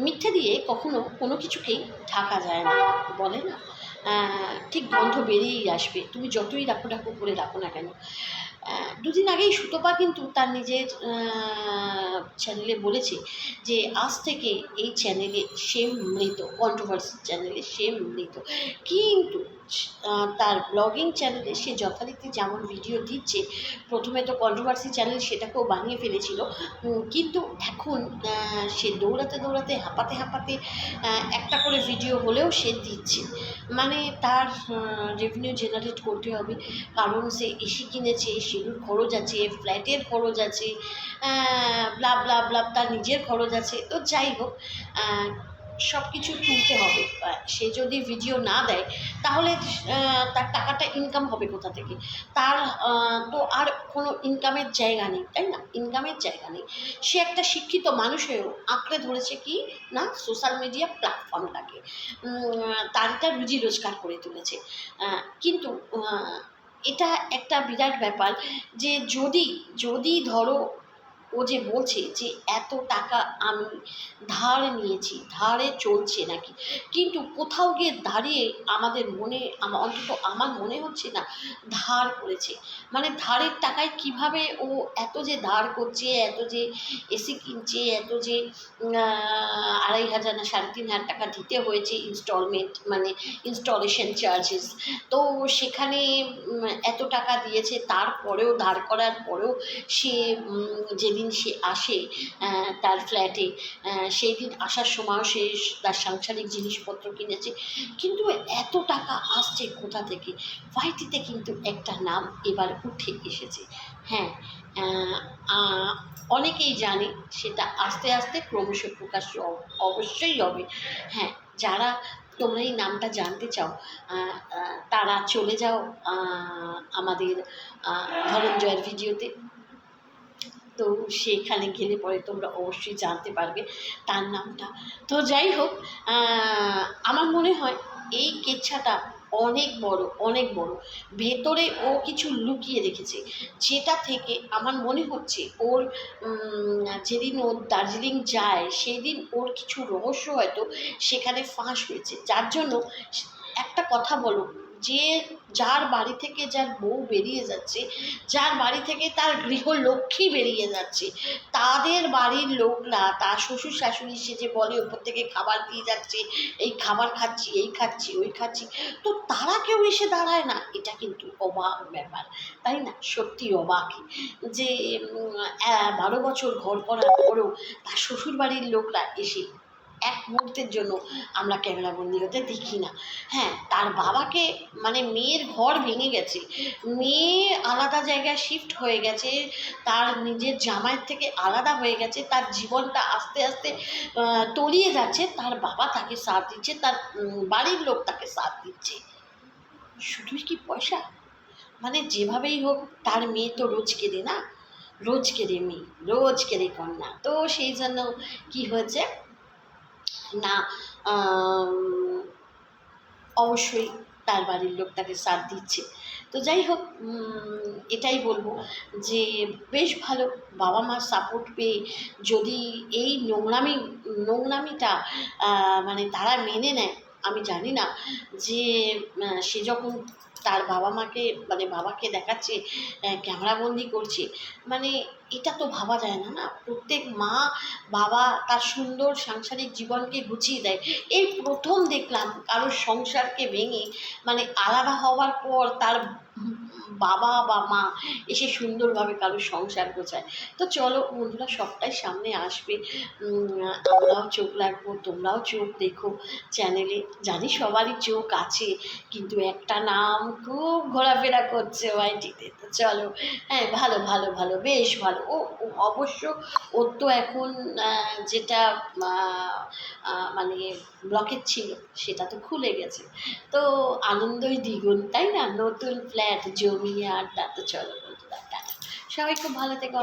মিথ্যে দিয়ে কখনো কোনো কিছুকেই ঢাকা যায় না, বলে না। ঠিক গন্ধ বেরিয়েই আসবে। তুমি যতই রাখো ডাকো করে ডাকো না কেন। দুদিন আগেই সুতপা কিন্তু তার নিজের চ্যানেলে বলেছে যে, আজ থেকে এই চ্যানেলে সে মৃত কন্ট্রোভার্সি চ্যানেলে সে মৃত। কিন্তু তার ব্লগিং চ্যানেলে সে যথারীতি যেমন ভিডিও দিচ্ছে, প্রথমে তো কন্ট্রোভার্সি চ্যানেল সেটাকেও বানিয়ে ফেলেছিল। কিন্তু এখন সে দৌড়াতে দৌড়াতে, হাঁপাতে হাঁপাতে একটা করে ভিডিও হলেও সে দিচ্ছে। মানে তার রেভিনিউ জেনারেট করতে হবে। কারণ সে এসি কিনেছে সেগুলোর খরচ আছে ফ্ল্যাটের খরচ আছে ব্লা ব্লা ব্লা তার নিজের খরচ আছে, তো যাই হোক সব কিছু তুলতে হবে। সে যদি ভিডিও না দেয়, তাহলে তার টাকাটা ইনকাম হবে কোথা থেকে? তার তো আর কোনো ইনকামের জায়গা নেই, তাই না? ইনকামের জায়গা নেই। সে একটা শিক্ষিত মানুষ হয়েও আঁকড়ে ধরেছে কি না? সোশ্যাল মিডিয়া প্ল্যাটফর্মটাকে তার রুজি রোজগার করে তুলেছে। কিন্তু এটা একটা বিরাট ব্যাপার যে যদি যদি ধরো ও যে বলছে যে এত টাকা আমি ধার নিয়েছি ধারে চলছে নাকি? কিন্তু কোথাও গিয়ে দাঁড়িয়ে আমাদের মনে আমা- অন্তত আমার মনে হচ্ছে না ধার করেছে। মানে ধারের টাকায় কীভাবে ও এত যে ধার করছে এত যে এসি কিনছে এত যে আড়াই হাজার না সাড়ে তিন হাজার টাকা দিতে হয়েছে ইনস্টলমেন্ট মানে ইনস্টলেশন চার্জেস তো সেখানে এত টাকা দিয়েছে তারপরেও ধার করার পরেও সে উম, যেদিন সে আসে তার ফ্ল্যাটে সেই দিন আসার সময়ও সে তার সাংসারিক জিনিসপত্র কিনেছে। কিন্তু এত টাকা আসছে কোথা থেকে? ফাইটিতে কিন্তু একটা নাম এবার উঠে এসেছে। হ্যাঁ অনেকেই জানে সেটা আস্তে আস্তে ক্রমশ প্রকাশ অবশ্যই হবে। হ্যাঁ যারা তোমরা এই নামটা জানতে চাও তারা চলে যাও আমাদের ধনঞ্জয়ের ভিডিওতে। তো সেখানে গেলে পরে তোমরা অবশ্যই জানতে পারবে তার নামটা। তো যাই হোক আমার মনে হয় এই কেচ্ছাটা অনেক বড় অনেক বড়। ভেতরে ও কিছু লুকিয়ে রেখেছে, যেটা থেকে আমার মনে হচ্ছে ওর যেদিন ও দার্জিলিং যায় সেই দিন ওর কিছু রহস্য হয়তো সেখানে ফাঁস হয়েছে। যার জন্য একটা কথা বলো, যে যার বাড়ি থেকে যার বউ বেরিয়ে যাচ্ছে, যার বাড়ি থেকে তার গৃহলক্ষ্মী বেরিয়ে যাচ্ছে, তাদের বাড়ির লোকরা তার শ্বশুর শাশুড়ি সে যে বলে, ওপর থেকে খাবার দিয়ে যাচ্ছে, এই খাবার খাচ্ছি, এই খাচ্ছি, ওই খাচ্ছি। তো তারা কেউ এসে দাঁড়ায় না, এটা কিন্তু অবাক ব্যাপার, তাই না? সত্যি অবাক যে বারো বছর ঘর করার পরেও তার শ্বশুর বাড়ির লোকরা এসে এক মুহূর্তের জন্য আমরা ক্যামেরাবন্দি হতে দেখি না। হ্যাঁ তার বাবাকে মানে মেয়ের ঘর ভেঙে গেছে। মেয়ে আলাদা জায়গায় শিফট হয়ে গেছে, তার নিজের জামাইয়ের থেকে আলাদা হয়ে গেছে, তার জীবনটা আস্তে আস্তে তলিয়ে যাচ্ছে, তার বাবা তাকে সাথ দিচ্ছে, তার বাড়ির লোক তাকে সাথ দিচ্ছে। শুধুই কি পয়সা? মানে যেভাবেই হোক, তার মেয়ে তো রোজ কেঁদে না, রোজ কেঁদে মেয়ে, রোজ কেঁদে কন্যা। তো সেই জন্য কি হয়েছে? না অবশ্যই তার বাড়ির লোক তাকে সাথ দিচ্ছে। তো যাই হোক এটাই বলব যে বেশ ভালো, বাবা মার সাপোর্ট পেয়ে যদি এই নোংরামি, নোংরামিটা মানে তারা মেনে নেয়, আমি জানি না যে সে যখন তার বাবা মাকে মানে বাবাকে দেখাচ্ছে ক্যামেরাবন্দি করছে। মানে এটা তো ভাবা যায় না না? প্রত্যেক মা, বাবা তার সুন্দর সাংসারিক জীবনকে গুছিয়ে দেয়। এই প্রথম দেখলাম কারোর সংসারকে ভেঙে মানে আলাদা হওয়ার পর তার বাবা বা মা এসে সুন্দরভাবে কারোর সংসার গোছায়। তো চলো বন্ধুরা, সবটাই সামনে আসবে। আমরাও চোখ রাখব, তোমরাও চোখ দেখো। চ্যানেলে জানি সবারই চোখ আছে, কিন্তু একটা নাম খুব ঘোরাফেরা করছে ওয়াইটিতে। তো চলো হ্যাঁ ভালো ভালো ভালো, বেশ ভালো। ও অবশ্য ওর তো এখন যেটা মানে ব্লকের ছিল, সেটা তো খুলে গেছে। তো আনন্দই দ্বিগুণ, তাই না? নতুন ফ্ল্যাট জমি আড্ডা তো চলো বন্ধুরা টাটা সবাই খুব ভালো থেকে